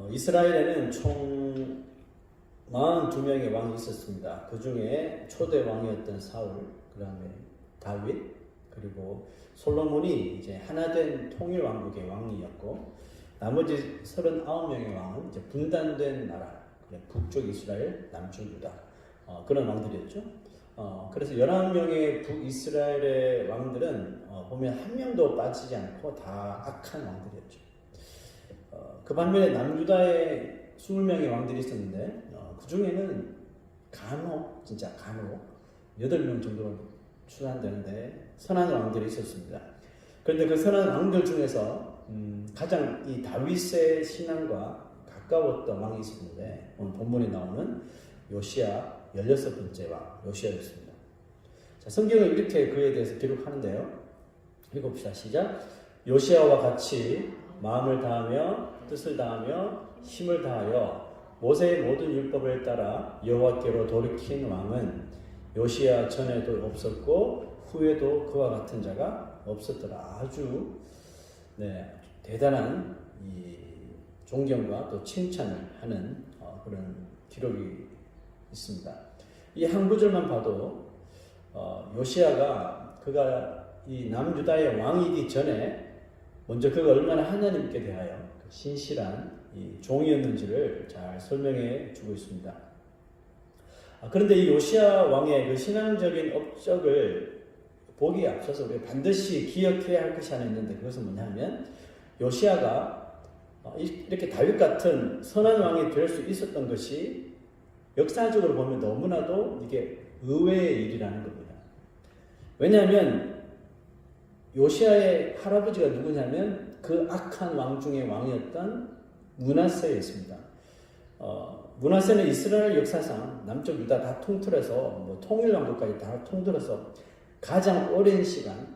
어, 이스라엘에는 총 42명의 왕이 있었습니다. 그 중에 초대 왕이었던 사울, 그 다음에 다윗, 그리고 솔로몬이 이제 하나된 통일 왕국의 왕이었고, 나머지 39명의 왕은 이제 분단된 나라, 북쪽 이스라엘, 남쪽 유다, 어, 그런 왕들이었죠. 어, 그래서 11명의 북이스라엘의 왕들은 어, 보면 한 명도 빠지지 않고 다 악한 왕들이었죠. 어, 그 반면에 남유다에 20명의 왕들이 있었는데 어, 그 중에는 간혹 진짜 간혹 8명 정도로 추산되는데 선한 왕들이 있었습니다. 그런데 그 선한 왕들 중에서 음, 가장 이 다윗의 신앙과 가까웠던 왕이 있었는데 오늘 본문에 나오는 요시아 16번째 왕 요시아였습니다. 자, 성경은 이렇게 그에 대해서 기록하는데요. 읽어봅시다. 시작. 요시아와 같이 마음을 다하며 뜻을 다하며 힘을 다하여 모세의 모든 율법을 따라 여호와께로 돌이킨 왕은 요시아 전에도 없었고 후에도 그와 같은 자가 없었더라. 아주 네, 대단한 이 존경과 또 칭찬을 하는 어, 그런 기록이 있습니다. 이 한 구절만 봐도 어, 요시아가 그가 이 남유다의 왕이기 전에 먼저 그가 얼마나 하나님께 대하여 그 신실한 이 종이었는지를 잘 설명해 주고 있습니다. 아, 그런데 이 요시아 왕의 그 신앙적인 업적을 보기에 앞서서 우리가 반드시 기억해야 할 것이 하나 있는데 그것은 뭐냐면 요시아가 어, 이- 이렇게 다윗 같은 선한 왕이 될 수 있었던 것이 역사적으로 보면 너무나도 이게 의외의 일이라는 겁니다. 왜냐하면 요시아의 할아버지가 누구냐면 그 악한 왕 중의 왕이었던 문하세였습니다. 어, 문하세는 이스라엘 역사상 남쪽 유다 다 통틀어서 뭐 통일 왕국까지 다 통틀어서 가장 오랜 시간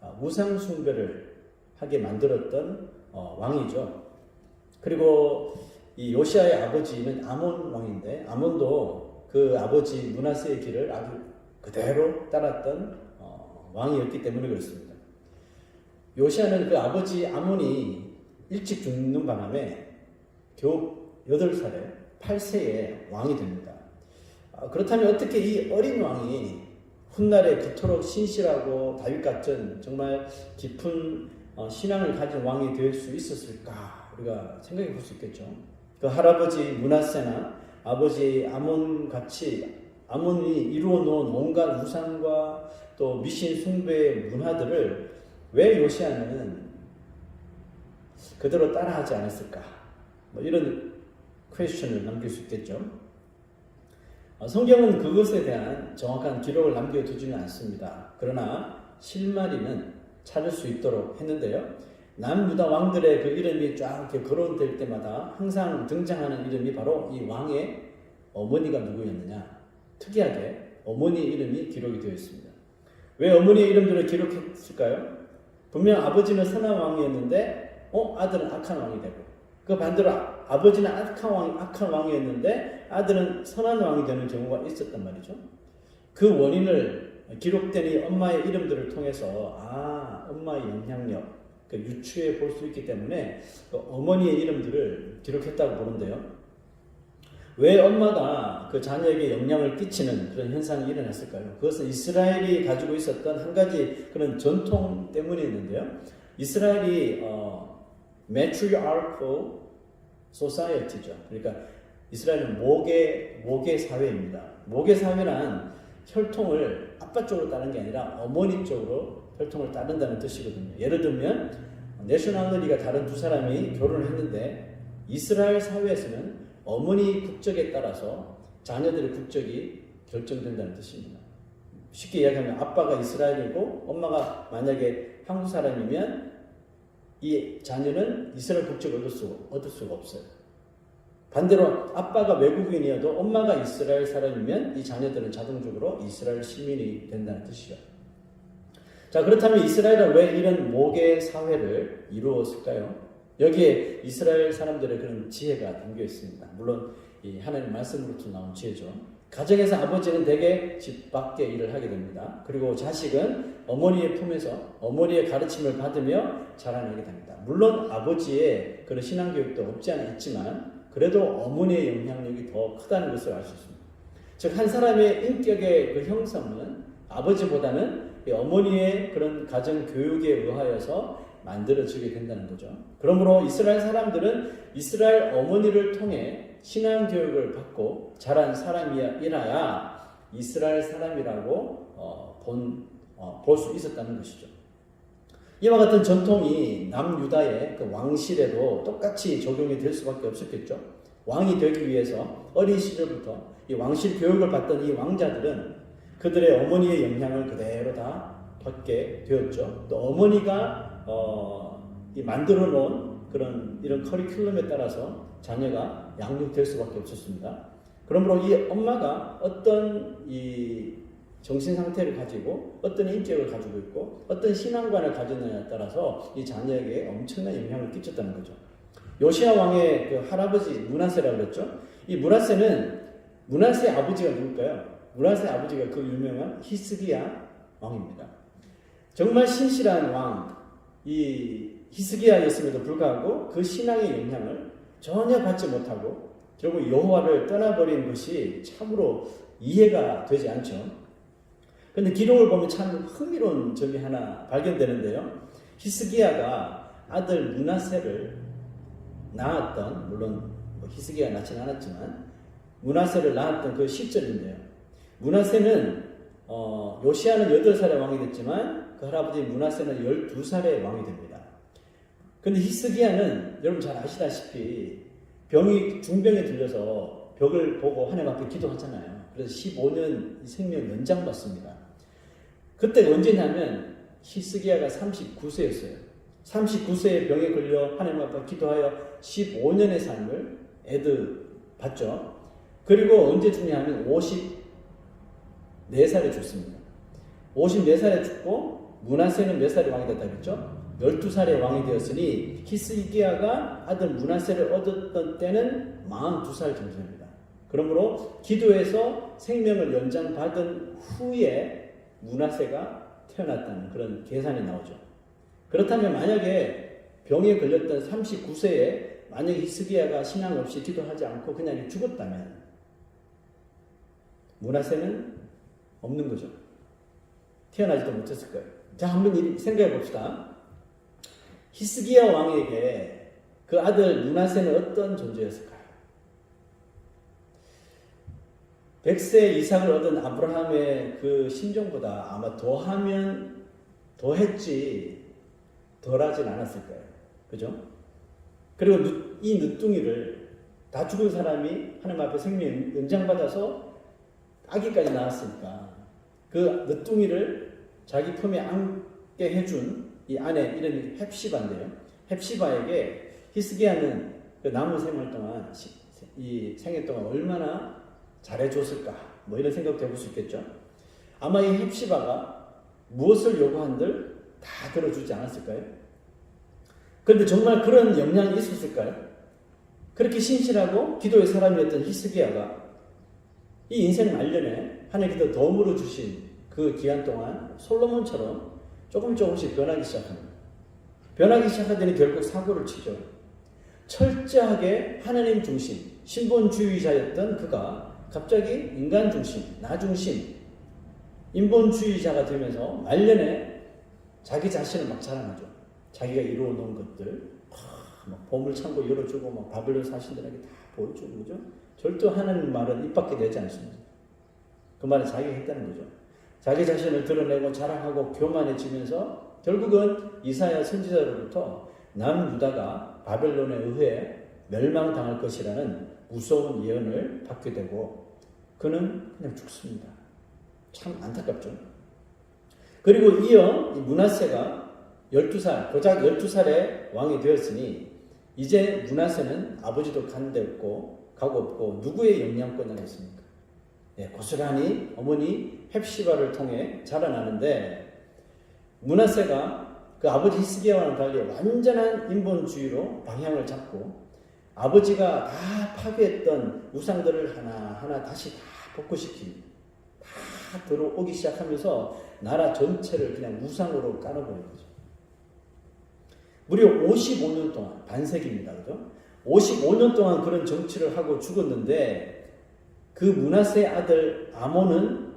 어, 우상 숭배를 하게 만들었던 어, 왕이죠. 그리고 이 요시아의 아버지는 아몬 왕인데 아몬도 그 아버지 문하세의 길을 아주 그대로 따랐던 어, 왕이었기 때문에 그렇습니다. 요시아는 그 아버지 아몬이 일찍 죽는 바람에 겨우 8살에 8세에 왕이 됩니다. 아, 그렇다면 어떻게 이 어린 왕이 훗날에 그토록 신실하고 다윗 같은 정말 깊은 어, 신앙을 가진 왕이 될 수 있었을까 우리가 생각해 볼 수 있겠죠. 그 할아버지 문하세나 아버지 아몬 같이 아몬이 이루어 놓은 온갖 우상과 또 미신 숭배의 문화들을 왜 요시아는 그대로 따라하지 않았을까? 뭐 이런 퀘스천을 남길 수 있겠죠. 어, 성경은 그것에 대한 정확한 기록을 남겨두지는 않습니다. 그러나 실마리는 찾을 수 있도록 했는데요. 남유다 왕들의 그 이름이 쫙 이렇게 거론될 때마다 항상 등장하는 이름이 바로 이 왕의 어머니가 누구였느냐. 특이하게 어머니 이름이 기록이 되어 있습니다. 왜 어머니의 이름들을 기록했을까요? 분명 아버지는 선한 왕이었는데, 어 아들은 악한 왕이 되고, 그 반대로 아- 아버지는 악한 왕 악한 왕이었는데 아들은 선한 왕이 되는 경우가 있었단 말이죠. 그 원인을 기록된 이 엄마의 이름들을 통해서 아 엄마의 영향력 그 유추해 볼 수 있기 때문에 그 어머니의 이름들을 기록했다고 보는데요. 왜 엄마가 그 자녀에게 영향을 끼치는 그런 현상이 일어났을까요? 그것은 이스라엘이 가지고 있었던 한 가지 그런 전통 때문이었는데요. 이스라엘이 어, matriarchal society죠. 그러니까 이스라엘은 모계 모계 사회입니다. 모계 사회란 혈통을 아빠 쪽으로 따는 게 아니라 어머니 쪽으로 혈통을 따른다는 뜻이거든요. 예를 들면 내셔널리가 다른 두 사람이 결혼을 했는데 이스라엘 사회에서는 어머니 국적에 따라서 자녀들의 국적이 결정된다는 뜻입니다. 쉽게 이야기하면 아빠가 이스라엘이고 엄마가 만약에 한국 사람이면 이 자녀는 이스라엘 국적을 얻을, 수, 얻을 수가 없어요. 반대로 아빠가 외국인이어도 엄마가 이스라엘 사람이면 이 자녀들은 자동적으로 이스라엘 시민이 된다는 뜻이죠. 자, 그렇다면 이스라엘은 왜 이런 모계 사회를 이루었을까요? 여기에 이스라엘 사람들의 그런 지혜가 담겨 있습니다. 물론 이 하나님 말씀으로부터 나온 지혜죠. 가정에서 아버지는 대개 집 밖에 일을 하게 됩니다. 그리고 자식은 어머니의 품에서 어머니의 가르침을 받으며 자라나게 됩니다. 물론 아버지의 그런 신앙 교육도 없지 않아 있지만 그래도 어머니의 영향력이 더 크다는 것을 알 수 있습니다. 즉 한 사람의 인격의 그 형성은 아버지보다는 이 어머니의 그런 가정 교육에 의하여서 만들어지게 된다는 거죠. 그러므로 이스라엘 사람들은 이스라엘 어머니를 통해 신앙 교육을 받고 자란 사람이라야 이스라엘 사람이라고 어, 본, 어, 볼수 있었다는 것이죠. 이와 같은 전통이 남유다의 그 왕실에도 똑같이 적용이 될 수밖에 없었겠죠. 왕이 되기 위해서 어린 시절부터 이 왕실 교육을 받던 이 왕자들은 그들의 어머니의 영향을 그대로 다 받게 되었죠. 또 어머니가 어, 이 만들어 놓은 그런 이런 커리큘럼에 따라서 자녀가 양육될 수밖에 없었습니다. 그러므로 이 엄마가 어떤 이 정신 상태를 가지고 어떤 인격을 가지고 있고 어떤 신앙관을 가졌느냐에 따라서 이 자녀에게 엄청난 영향을 끼쳤다는 거죠. 요시아 왕의 그 할아버지 문하세라고 그랬죠. 이 문하세는 문하세 아버지가 누굴까요? 문하세 아버지가 그 유명한 히스기야 왕입니다. 정말 신실한 왕, 이 히스기야였음에도 불구하고 그 신앙의 영향을 전혀 받지 못하고 결국 여호와를 떠나버린 것이 참으로 이해가 되지 않죠. 근데 기록을 보면 참 흥미로운 점이 하나 발견되는데요. 히스기야가 아들 문하세를 낳았던 물론 뭐 히스기야 낳지는 않았지만 문하세를 낳았던 그 시절인데요. 문하세는 어, 요시아는 8살의 왕이 됐지만 그 할아버지 문하세는 12살의 왕이 됩니다. 근데 히스기야는 여러분 잘 아시다시피 병이 중병에 들려서 벽을 보고 하나님 앞에 기도하잖아요. 그래서 15년 생명 연장받습니다. 그때가 언제냐면 히스기야가 39세였어요. 39세의 병에 걸려 하나님 앞에 기도하여 15년의 삶을 애드 받죠. 그리고 언제 죽냐면 54살에 죽습니다. 54살에 죽고 문하세는 몇 살에 왕이 됐다 그랬죠? 12살에 왕이 되었으니 히스기야가 아들 문하세를 얻었던 때는 42살 정도입니다. 그러므로 기도에서 생명을 연장받은 후에 문하세가 태어났다는 그런 계산이 나오죠. 그렇다면 만약에 병에 걸렸던 39세에 만약 히스기야가 신앙 없이 기도하지 않고 그냥 죽었다면 문하세는 없는 거죠. 태어나지도 못했을 거예요. 자, 한번 생각해 봅시다. 히스기야 왕에게 그 아들 문하세는 어떤 존재였을까요? 백세 이상을 얻은 아브라함의 그 심정보다 아마 더하면 더했지 덜하진 않았을 거예요. 그죠? 그리고 이 늦둥이를 다 죽은 사람이 하나님 앞에 생명 연장받아서 아기까지 낳았으니까 그 늦둥이를 자기 품에 안게 해준 이 아내 이름이 헵시바인데요. 헵시바에게 히스기야는 그 남은 생활 동안 이 생애 동안 얼마나 잘해줬을까 뭐 이런 생각도 해볼 수 있겠죠. 아마 이 헵시바가 무엇을 요구한들 다 들어주지 않았을까요? 그런데 정말 그런 영향이 있었을까요? 그렇게 신실하고 기도의 사람이었던 히스기야가 이 인생 말년에 하나님께서 덤으로 주신 그 기간 동안 솔로몬처럼 조금 조금씩 변하기 시작합니다. 변하기 시작하더니 결국 사고를 치죠. 철저하게 하나님 중심, 신본주의자였던 그가 갑자기 인간 중심, 나 중심, 인본주의자가 되면서 말년에 자기 자신을 막 자랑하죠. 자기가 이루어 놓은 것들, 막 보물 창고 열어주고 막 바벨론 사신들에게 다 보여주고 그죠? 절대 하나님 말은 입 밖에 내지 않습니다. 그 말은 자기가 했다는 거죠. 자기 자신을 드러내고 자랑하고 교만해지면서 결국은 이사야 선지자로부터 남유다가 바벨론에 의해 멸망당할 것이라는 무서운 예언을 받게 되고 그는 그냥 죽습니다. 참 안타깝죠. 그리고 이어 문하세가 12살, 고작 12살에 왕이 되었으니 이제 문하세는 아버지도 간데 없고 가고 없고 누구의 영향권을 했습니까? 네, 고스란히 어머니 헵시바를 통해 자라나는데 문하세가 그 아버지 히스기야와는 달리 완전한 인본주의로 방향을 잡고 아버지가 다 파괴했던 우상들을 하나하나 다시 다 복구시키고 다 들어오기 시작하면서 나라 전체를 그냥 우상으로 깔아버린 거죠. 무려 55년 동안 반세기입니다. 그죠? 55년 동안 그런 정치를 하고 죽었는데 그 문하세 아들 아몬은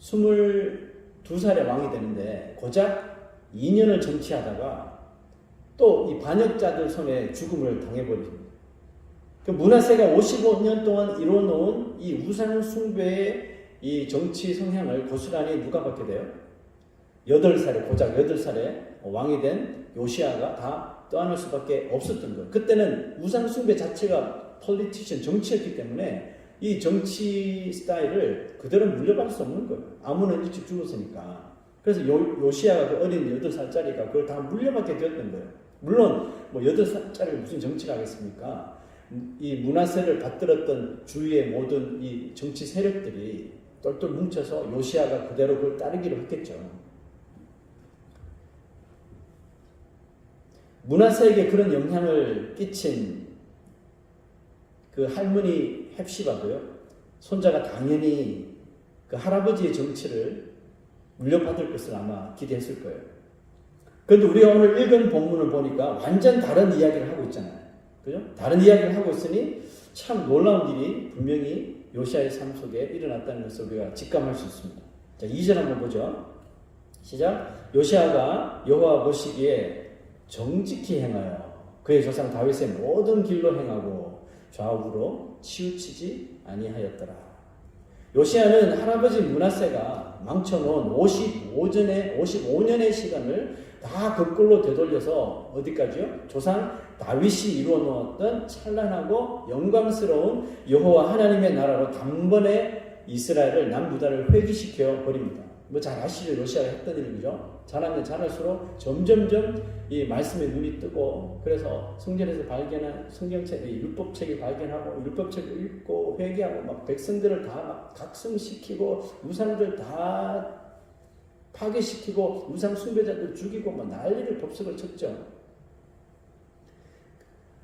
22살에 왕이 되는데 고작 2년을 정치하다가 또 이 반역자들 손에 죽음을 당해버립니다. 그 문하세가 55년 동안 이뤄놓은 이 우상 숭배의 이 정치 성향을 고스란히 누가 받게 돼요? 8살에 고작 8살에 왕이 된 요시아가 다 떠안을 수밖에 없었던 거예요. 그때는 우상 숭배 자체가 폴리티션 정치였기 때문에 이 정치 스타일을 그대로 물려받을 수 없는 거예요. 아무는 일찍 죽었으니까. 그래서 요, 요시아가 그 어린 8살짜리가 그걸 다 물려받게 되었던 거예요. 물론 뭐 8살짜리 무슨 정치를 하겠습니까? 이 문화세를 받들었던 주위의 모든 이 정치 세력들이 똘똘 뭉쳐서 요시아가 그대로 그걸 따르기로 했겠죠. 문화세에게 그런 영향을 끼친 그 할머니 헵시바도요. 손자가 당연히 그 할아버지의 정치를 물려받을 것을 아마 기대했을 거예요. 그런데 우리가 오늘 읽은 본문을 보니까 완전 다른 이야기를 하고 있잖아요. 그죠? 다른 이야기를 하고 있으니 참 놀라운 일이 분명히 요시아의 삶 속에 일어났다는 것을 우리가 직감할 수 있습니다. 자, 2절 한번 보죠. 시작. 요시아가 여호와 보시기에 정직히 행하여 그의 조상 다윗의 모든 길로 행하고 좌우로 치우치지 아니하였더라. 요시아는 할아버지 문하세가 망쳐놓은 55전의 55년의 시간을 다 거꾸로 되돌려서 어디까지요? 조상 다윗이 이루어 놓았던 찬란하고 영광스러운 여호와 하나님의 나라로 단번에 이스라엘을 남부다를 회귀시켜 버립니다. 뭐 잘 아시죠? 요시아가 했던 일이죠. 잘하면 잘할수록 점점점 이 말씀에 눈이 뜨고 그래서 성전에서 발견한 성경책, 율법책을 발견하고 율법책을 읽고 회개하고 막 백성들을 다 각성시키고 우상들 다 파괴시키고 우상 숭배자들 죽이고 막 난리를 법석을 쳤죠.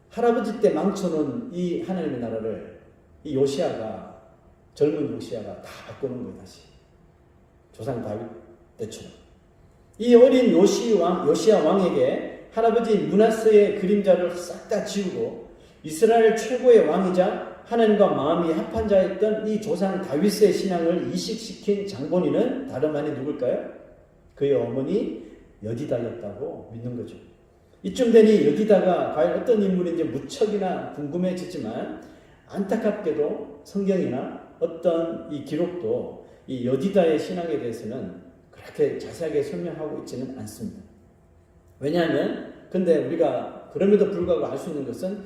할아버지 때 망쳐놓은 이 하나님의 나라를 이 요시아가 젊은 요시아가 다 바꾸는 거예요 다시 조상 다윗 때처럼 이 어린 요시 왕 요시아 왕에게 할아버지 문하세의 그림자를 싹 다 지우고 이스라엘 최고의 왕이자 하나님과 마음이 합한 자였던 이 조상 다윗의 신앙을 이식시킨 장본인은 다름 아닌 누굴까요? 그의 어머니 여디다였다고 믿는 거죠. 이쯤 되니 여디다가 과연 어떤 인물인지 무척이나 궁금해지지만 안타깝게도 성경이나 어떤 이 기록도 이 여디다의 신앙에 대해서는 그렇게 자세하게 설명하고 있지는 않습니다. 왜냐하면 근데 우리가 그럼에도 불구하고 알 수 있는 것은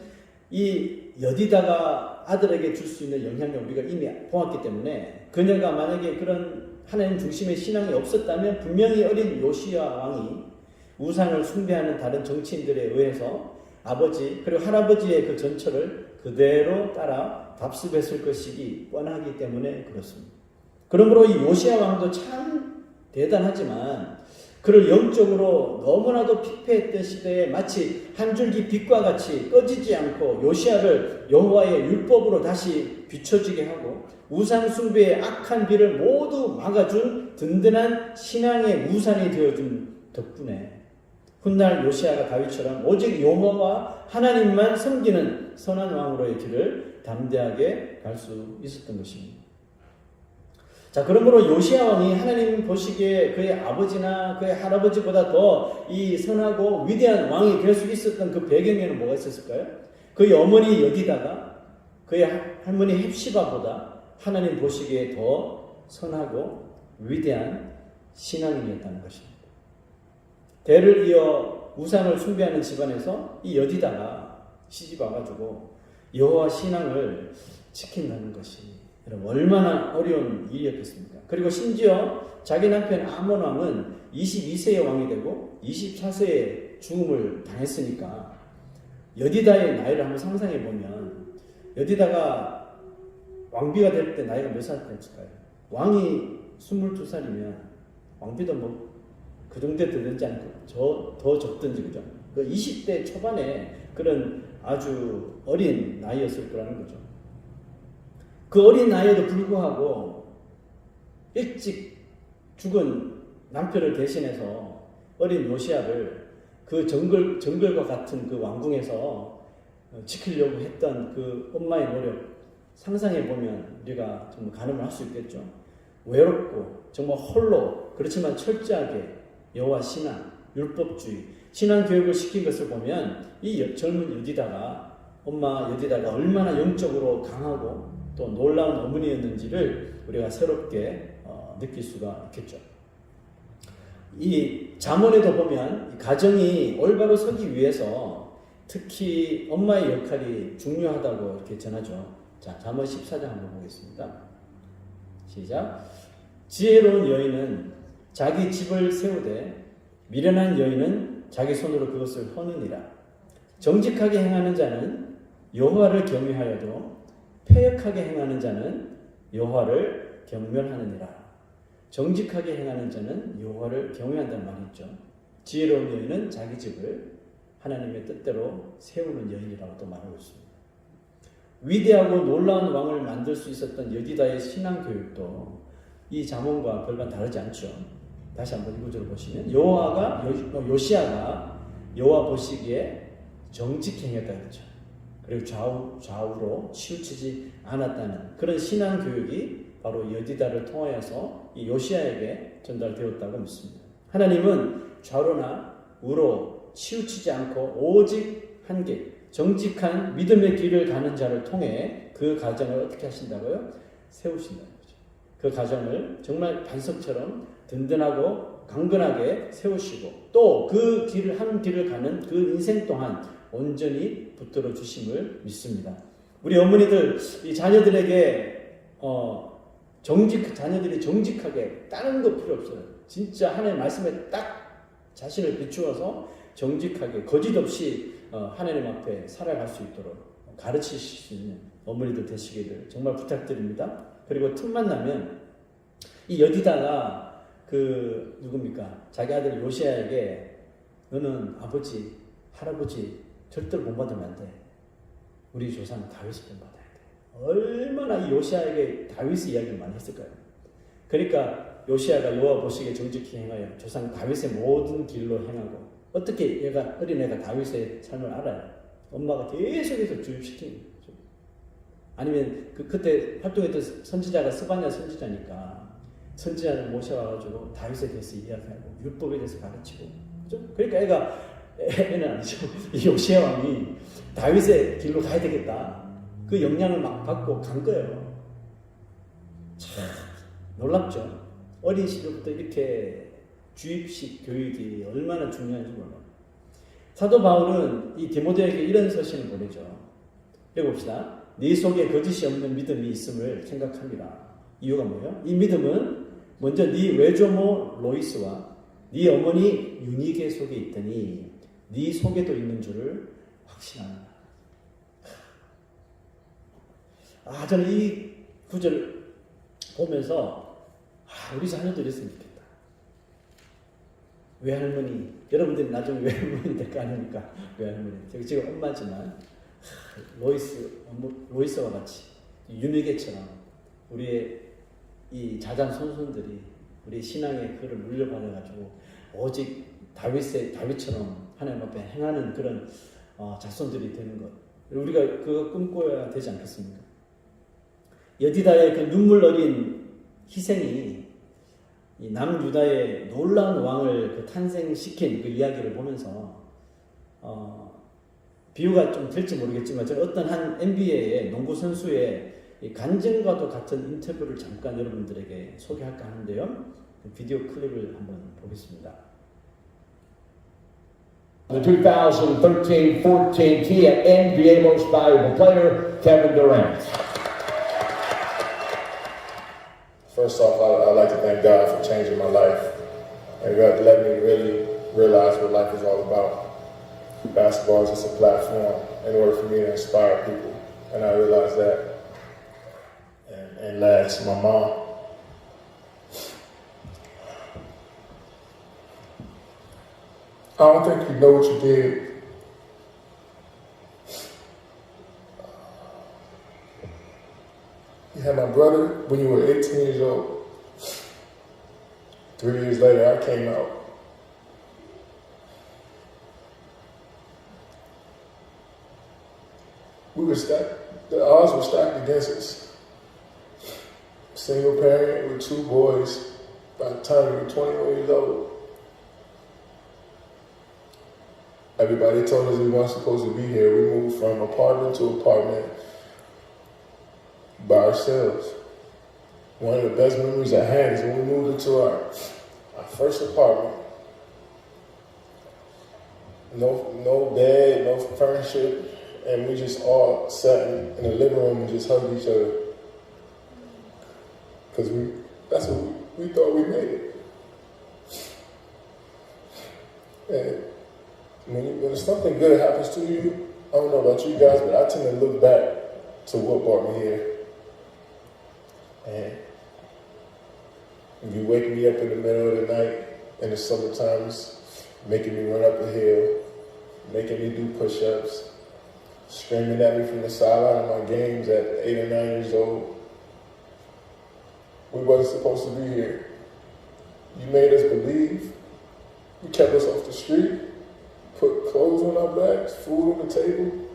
이 여디다가 아들에게 줄 수 있는 영향을 우리가 이미 보았기 때문에 그녀가 만약에 그런 하나님 중심의 신앙이 없었다면 분명히 어린 요시아 왕이 우상을 숭배하는 다른 정치인들에 의해서 아버지 그리고 할아버지의 그 전철을 그대로 따라 답습했을 것이기 뻔하기 때문에 그렇습니다. 그러므로 이 요시아 왕도 참 대단하지만 그를 영적으로 너무나도 피폐했던 시대에 마치 한 줄기 빛과 같이 꺼지지 않고 요시아를 여호와의 율법으로 다시 비춰지게 하고 우상 숭배의 악한 비를 모두 막아준 든든한 신앙의 우산이 되어준 덕분에 훗날 요시아가 다윗처럼 오직 여호와 하나님만 섬기는 선한 왕으로의 길을 담대하게 갈 수 있었던 것입니다. 자, 그러므로 요시아 왕이 하나님 보시기에 그의 아버지나 그의 할아버지보다 더 이 선하고 위대한 왕이 될 수 있었던 그 배경에는 뭐가 있었을까요? 그의 어머니 여기다가 그의 할머니 헵시바보다 하나님 보시기에 더 선하고 위대한 신앙인이었다는 것입니다. 대를 이어 우상을 숭배하는 집안에서 이 여디다가 시집 와가지고 여호와 신앙을 지킨다는 것이 여러분 얼마나 어려운 일이었겠습니까? 그리고 심지어 자기 남편 아몬 왕은 22세의 왕이 되고 24세에 죽음을 당했으니까 여디다의 나이를 한번 상상해 보면 여디다가 왕비가 될 때 나이가 몇살 됐을까요? 왕이 22살이면 왕비도 뭐 그 정도에 되든지 않고 저, 더 적든지 그죠? 그 20대 초반에 그런 아주 어린 나이였을 거라는 거죠. 그 어린 나이에도 불구하고 일찍 죽은 남편을 대신해서 어린 요시아를 그 정글 정글과 같은 그 왕궁에서 어, 지키려고 했던 그 엄마의 노력 상상해 보면 우리가 좀 가늠을 할 수 있겠죠. 외롭고 정말 홀로 그렇지만 철저하게 여호와 신앙, 율법주의, 신앙 교육을 시킨 것을 보면 이 여- 젊은 여디다가 엄마 여디다가 얼마나 영적으로 강하고 또 놀라운 어머니였는지를 우리가 새롭게 어, 느낄 수가 있겠죠. 이 잠언에도 보면 이 가정이 올바로 서기 위해서 특히 엄마의 역할이 중요하다고 이렇게 전하죠. 자, 잠언 14장 한번 보겠습니다. 시작. 지혜로운 여인은 자기 집을 세우되 미련한 여인은 자기 손으로 그것을 허느니라. 정직하게 행하는 자는 여호와를 경외하여도 패역하게 행하는 자는 여호와를 경멸하느니라. 정직하게 행하는 자는 여호와를 경외한다는 말이 있죠. 지혜로운 여인은 자기 집을 하나님의 뜻대로 세우는 여인이라고 또 말하고 있습니다. 위대하고 놀라운 왕을 만들 수 있었던 여디다의 신앙 교육도 이 자문과 별반 다르지 않죠. 다시 한번 이 구절을 보시면 여호와가 요- 어, 요시아가 여호와 보시기에 정직히 행했다 그랬죠. 그리고 좌우 좌우로 치우치지 않았다는 그런 신앙 교육이 바로 여디다를 통하여서 이 요시아에게 전달되었다고 믿습니다. 하나님은 좌로나 우로 치우치지 않고 오직 한 길, 정직한 믿음의 길을 가는 자를 통해 그 가정을 어떻게 하신다고요? 세우신다는 거죠. 그 가정을 정말 반석처럼 든든하고 강건하게 세우시고 또 그 길을 한 길을 가는 그 인생 동안 온전히 붙들어 주심을 믿습니다. 우리 어머니들 이 자녀들에게 어 정직 자녀들이 정직하게 다른 거 필요 없어요. 진짜 하나님 말씀에 딱 자신을 비추어서 정직하게 거짓 없이 어, 하나님 앞에 살아갈 수 있도록 가르치실 수 있는 어머니들 되시기를 정말 부탁드립니다. 그리고 틈만 나면 이 여디다가 그 누굽니까 자기 아들 요시아에게 너는 아버지 할아버지 절대로 못 받으면 안 돼. 우리 조상 다윗을 좀 받아야 돼. 얼마나 이 요시아에게 다윗의 이야기를 많이 했을까요? 그러니까 요시아가 여호와 보시기에 정직히 행하여 조상 다윗의 모든 길로 행하고 어떻게 얘가 어린애가 다윗의 삶을 알아요? 엄마가 계속해서 주입시킨 거죠. 아니면 그 그때 활동했던 선지자가 스바냐 선지자니까 선지자를 모셔와가지고 다윗에 대해서 이야기하고 율법에 대해서 가르치고 그죠? 그러니까 애가 애는 아니죠. 이 요시아 왕이 다윗의 길로 가야 되겠다. 그 영향을 막 받고 간 거예요. 참 놀랍죠. 어린 시절부터 이렇게 주입식 교육이 얼마나 중요한지 몰라요. 사도 바울은 이 디모데에게 이런 서신을 보내죠. 읽어봅시다. 네 속에 거짓이 없는 믿음이 있음을 생각합니다. 이유가 뭐예요? 이 믿음은 먼저 네 외조모 로이스와 네 어머니 유니게 속에 있더니 네 속에도 있는 줄을 확신한다. 아 저는 이 구절을 보면서 아, 우리 자녀도 이랬으면 좋겠다. 외할머니 여러분들이 나중에 외할머니 될 거 아닙니까? 외할머니 제가 지금 엄마지만 하, 로이스 로이스와 같이 윤희계처럼 우리의 이 자장 손손들이 우리 신앙의 그를 물려받아가지고 오직 다윗의 다윗처럼 하나님 앞에 행하는 그런 어, 자손들이 되는 것 우리가 그거 꿈꿔야 되지 않겠습니까? 여디다의 그 눈물 어린 희생이 이 남유다의 놀라운 왕을 그 탄생시킨 그 이야기를 보면서 어, 비유가 좀 될지 모르겠지만 저 어떤 한 NBA의 농구 선수의 이 간증과도 같은 인터뷰를 잠깐 여러분들에게 소개할까 하는데요. 그 비디오 클립을 한번 보겠습니다. The 2013-14 NBA Most Valuable Player, Kevin Durant. First off, I, I'd like to thank God for changing my life and let me really realize what life is all about. Basketball is just a platform in order for me to inspire people, and I realized that. And, and last, my mom. I don't think you know what you did. You had my brother when you were 18 years old. Three years later, I came out. We were stacked, the odds were stacked against us. Single parent with two boys by the time we were 21 years old. Everybody told us we weren't supposed to be here. We moved from apartment to apartment by ourselves. One of the best memories I had is when we moved into our, our first apartment. No, no bed, no furniture, and we just all sat in, in the living room and just hugged each other. Cause we, that's what we, we thought we made it. And when, you, when something good happens to you, I don't know about you guys, but I tend to look back to what brought me here. And you wake me up in the middle of the night in the summer times, making me run up the hill, making me do push-ups, screaming at me from the sideline of my games at eight or nine years old. We wasn't supposed to be here. You made us believe. You kept us off the street, clothes on our backs, food on the table.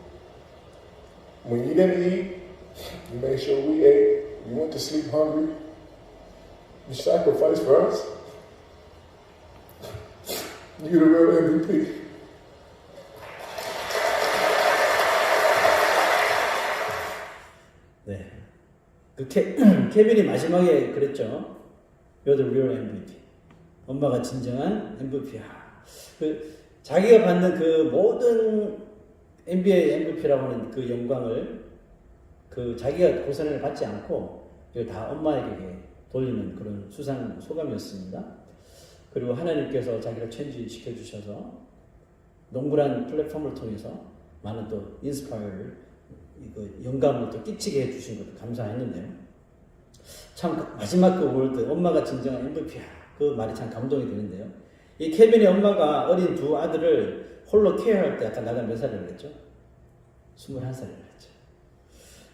When you didn't eat, you made sure we ate. You went to sleep hungry. You sacrificed for us. You're the real MVP. 네. 그 케, 케빈이 마지막에 그랬죠. You're the real MVP. 엄마가 진정한 MVP야. 그 자기가 받는 그 모든 NBA MVP라고 하는 그 영광을 그 자기가 고선을 받지 않고 이걸 다 엄마에게 돌리는 그런 수상 소감이었습니다. 그리고 하나님께서 자기를 체인지 시켜주셔서 농구란 플랫폼을 통해서 많은 또 인스파이어를 이거 영감을 또 끼치게 해주신 것도 감사했는데요. 참 그- 마지막 그 월드 엄마가 진정한 MVP야 그 말이 참 감동이 되는데요. 이 케빈의 엄마가 어린 두 아들을 홀로 케어할 때 아까 나가 몇? 21살이라고 그랬죠.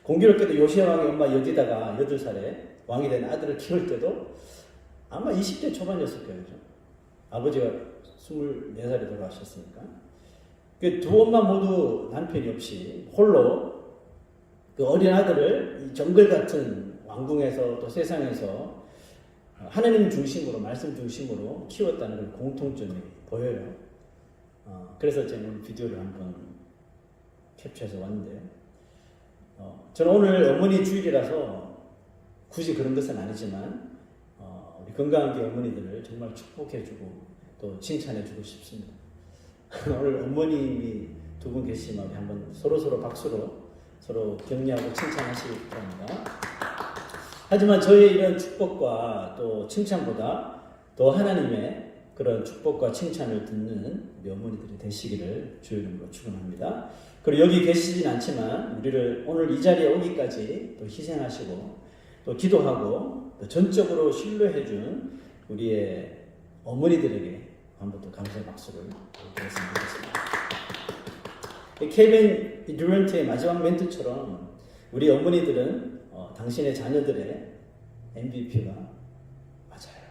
공교롭게도 요시아 왕의 엄마 여기다가 8살에 왕이 된 아들을 키울 때도 아마 20대 초반이었을 거예요. 아버지가 24살에 돌아가셨으니까. 그 두 엄마 모두 남편이 없이 홀로 그 어린 아들을 이 정글 같은 왕궁에서 또 세상에서 하나님 중심으로 말씀 중심으로 키웠다는 그런 공통점이 보여요. 어, 그래서 제가 오늘 비디오를 한번 캡처해서 왔는데요. 어, 저는 오늘 어머니 주일이라서 굳이 그런 것은 아니지만 어, 우리 건강하게 어머니들을 정말 축복해주고 또 칭찬해주고 싶습니다. 오늘 어머님이 두 분 계시면 한번 서로 서로 박수로 서로 격려하고 칭찬하실 겁니다. 하지만 저의 이런 축복과 또 칭찬보다 더 하나님의 그런 축복과 칭찬을 듣는 어머니들이 되시기를 주의 이름으로 축원합니다. 그리고 여기 계시진 않지만 우리를 오늘 이 자리에 오기까지 또 희생하시고 또 기도하고 또 전적으로 신뢰해 준 우리의 어머니들에게 한번 또 감사의 박수를 드렸으면 좋겠습니다. 케빈 듀런트의 마지막 멘트처럼 우리 어머니들은 어, 당신의 자녀들의 MVP가 맞아요.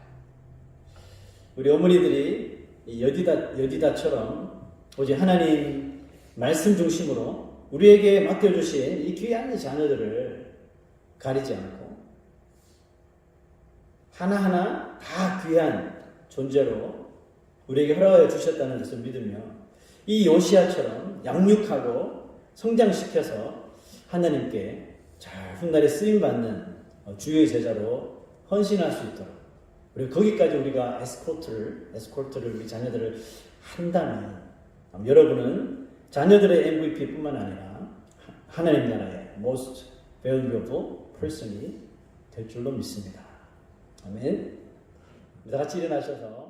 우리 어머니들이 이 여디다 여디다처럼 오직 하나님 말씀 중심으로 우리에게 맡겨주신 이 귀한 자녀들을 가리지 않고 하나하나 다 귀한 존재로 우리에게 허락하여 주셨다는 것을 믿으며 이 요시아처럼 양육하고 성장시켜서 하나님께 잘 훗날에 쓰임 받는 주의 제자로 헌신할 수 있도록 그리고 거기까지 우리가 에스코트를 에스코트를 우리 자녀들을 한다면 여러분은 자녀들의 MVP뿐만 아니라 하나님 나라의 most valuable person이 될 줄로 믿습니다. 아멘. 다 같이 일어나셔서.